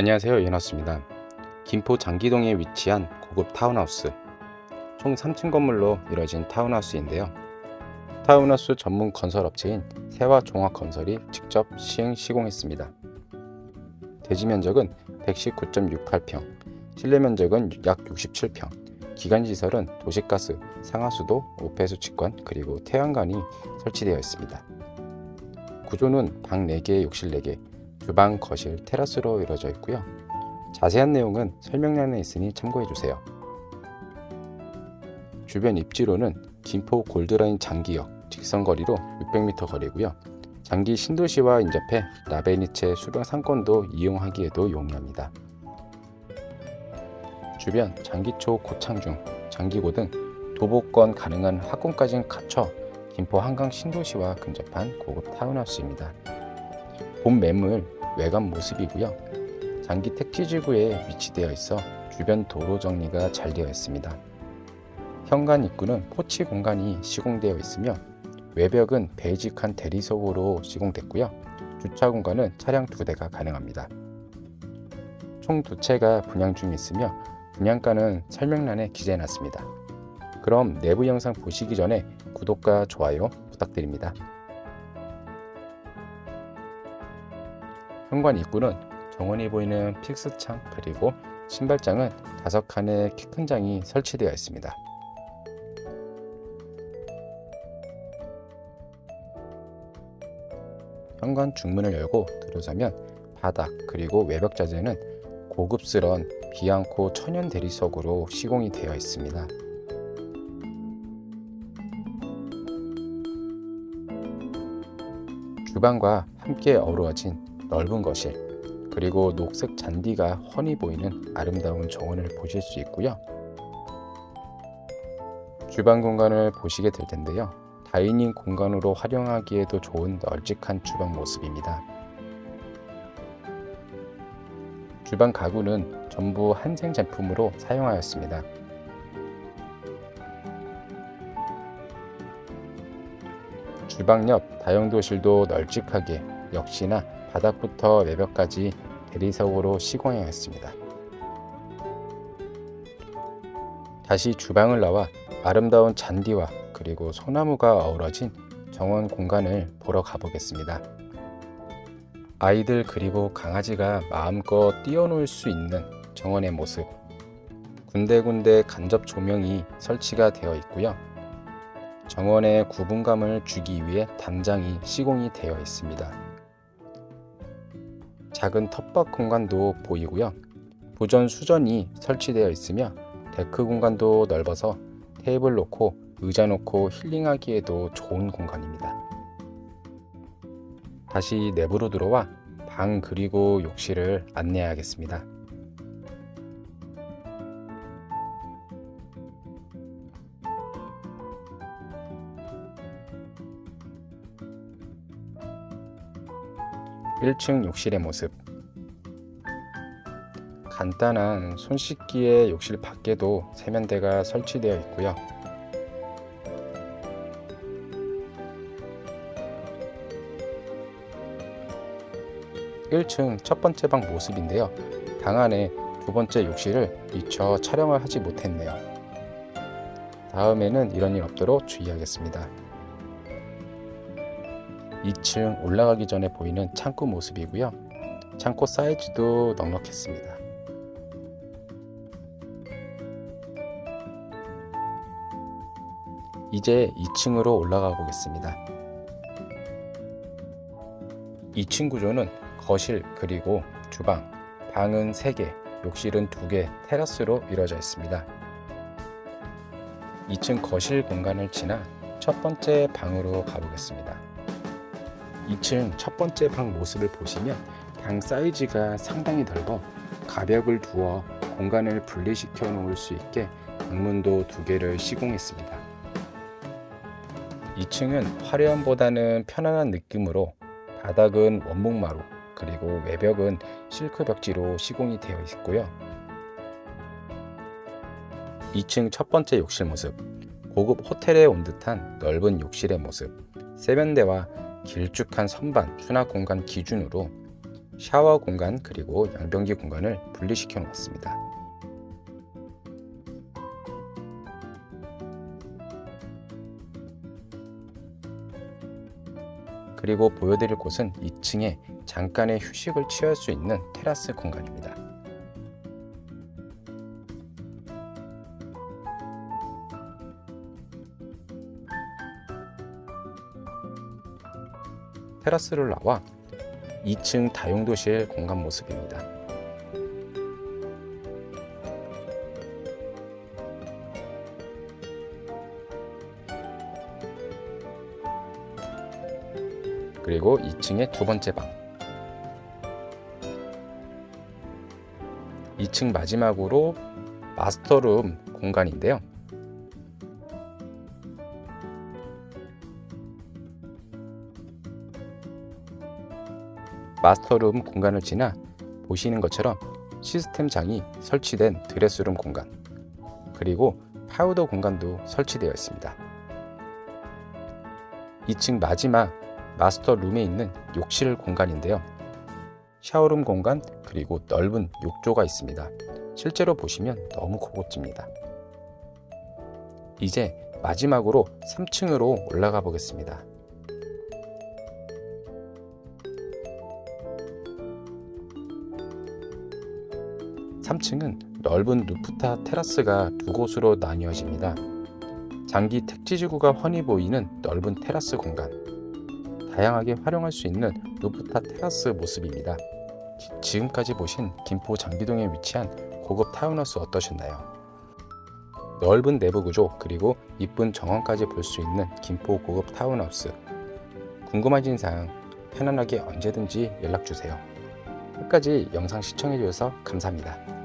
안녕하세요 연하수입니다. 김포 장기동에 위치한 고급 타운하우스 총 3층 건물로 이뤄진 타운하우스인데요. 타운하우스 전문 건설 업체인 세화 종합 건설이 직접 시행 시공했습니다. 대지 면적은 119.68평, 실내 면적은 약 67평, 기간 시설은 도시가스, 상하수도, 오폐수 직관 그리고 태양관이 설치되어 있습니다. 구조는 방 4개, 욕실 4개, 주방, 거실, 테라스로 이루어져 있고요. 자세한 내용은 설명란에 있으니 참고해 주세요. 주변 입지로는 김포 골드라인 장기역 직선 거리로 600m 거리고요. 장기 신도시와 인접해 라베니체 수변 상권도 이용하기에도 용이합니다. 주변 장기초 고창중, 장기고 등 도보권 가능한 학군까지 갖춰 김포 한강 신도시와 근접한 고급 타운하우스입니다. 본 매물 외관 모습이고요. 장기 택지지구에 위치되어 있어 주변 도로 정리가 잘 되어 있습니다. 현관 입구는 포치 공간이 시공되어 있으며 외벽은 베이직한 대리석으로 시공됐고요. 주차 공간은 차량 두 대가 가능합니다. 총 두 채가 분양 중에 있으며 분양가는 설명란에 기재해 놨습니다. 그럼 내부 영상 보시기 전에 구독과 좋아요 부탁드립니다. 현관 입구는 정원이 보이는 픽스창 그리고 신발장은 다섯 칸의 키 큰 장이 설치되어 있습니다. 현관 중문을 열고 들어서면 바닥 그리고 외벽 자재는 고급스러운 비앙코 천연 대리석으로 시공이 되어 있습니다. 주방과 함께 어우러진 넓은 거실 그리고 녹색 잔디가 훤히 보이는 아름다운 정원을 보실 수 있고요. 주방 공간을 보시게 될 텐데요. 다이닝 공간으로 활용하기에도 좋은 널찍한 주방 모습입니다. 주방 가구는 전부 한생 제품으로 사용하였습니다. 주방 옆 다용도실도 널찍하게 역시나 바닥부터 외벽까지 대리석으로 시공하였습니다. 다시 주방을 나와 아름다운 잔디와 그리고 소나무가 어우러진 정원 공간을 보러 가보겠습니다. 아이들 그리고 강아지가 마음껏 뛰어놀 수 있는 정원의 모습. 군데군데 간접 조명이 설치가 되어 있고요. 정원의 구분감을 주기 위해 단장이 시공이 되어 있습니다. 작은 텃밭 공간도 보이고요. 보전 수전이 설치되어 있으며 데크 공간도 넓어서 테이블 놓고 의자 놓고 힐링하기에도 좋은 공간입니다. 다시 내부로 들어와 방 그리고 욕실을 안내하겠습니다. (1층) 욕실의 모습 간단한 손 씻기의 욕실 밖에도 세면대가 설치되어 있고요. 1층 첫 번째 방 모습인데요. 방 안에 두 번째 욕실을 미처 촬영을 하지 못했네요. 다음에는 이런 일 없도록 주의하겠습니다. 2층 올라가기 전에 보이는 창고 모습이고요. 창고 사이즈도 넉넉했습니다. 이제 2층으로 올라가 보겠습니다. 2층 구조는 거실 그리고 주방, 방은 3개, 욕실은 2개, 테라스로 이루어져 있습니다. 2층 거실 공간을 지나 첫 번째 방으로 가보겠습니다. 2층 첫 번째 방 모습을 보시면 방 사이즈가 상당히 넓어 가벽을 두어 공간을 분리시켜 놓을 수 있게 방문도 두 개를 시공했습니다. 2층은 화려함보다는 편안한 느낌으로 바닥은 원목마루 그리고 외벽은 실크 벽지로 시공이 되어 있고요. 2층 첫 번째 욕실 모습 고급 호텔에 온 듯한 넓은 욕실의 모습 세면대와 길쭉한 선반 수납 공간 기준으로 샤워 공간 그리고 양변기 공간을 분리시켜 놓았습니다. 그리고 보여드릴 곳은 2층에 잠깐의 휴식을 취할 수 있는 테라스 공간입니다. 테라스를 나와 2층 다용도실 공간 모습입니다. 그리고 2층의 두 번째 방. 2층 마지막으로 마스터룸 공간인데요. 마스터룸 공간을 지나 보시는 것처럼 시스템 장이 설치된 드레스룸 공간 그리고 파우더 공간도 설치되어 있습니다. 2층 마지막 마스터 룸에 있는 욕실 공간인데요. 샤워룸 공간 그리고 넓은 욕조가 있습니다. 실제로 보시면 너무 고급집니다. 이제 마지막으로 3층으로 올라가 보겠습니다. 3층은 넓은 루프탑 테라스가 두 곳으로 나뉘어집니다. 장기 택지지구가 훤히 보이는 넓은 테라스 공간. 다양하게 활용할 수 있는 루프탑 테라스 모습입니다. 지- 지금까지 보신 김포 장비동에 위치한 고급 타운하우스 어떠셨나요? 넓은 내부 구조 그리고 이쁜 정원까지 볼 수 있는 김포 고급 타운하우스. 궁금하신 사항 편안하게 언제든지 연락 주세요. 끝까지 영상 시청해 주셔서 감사합니다.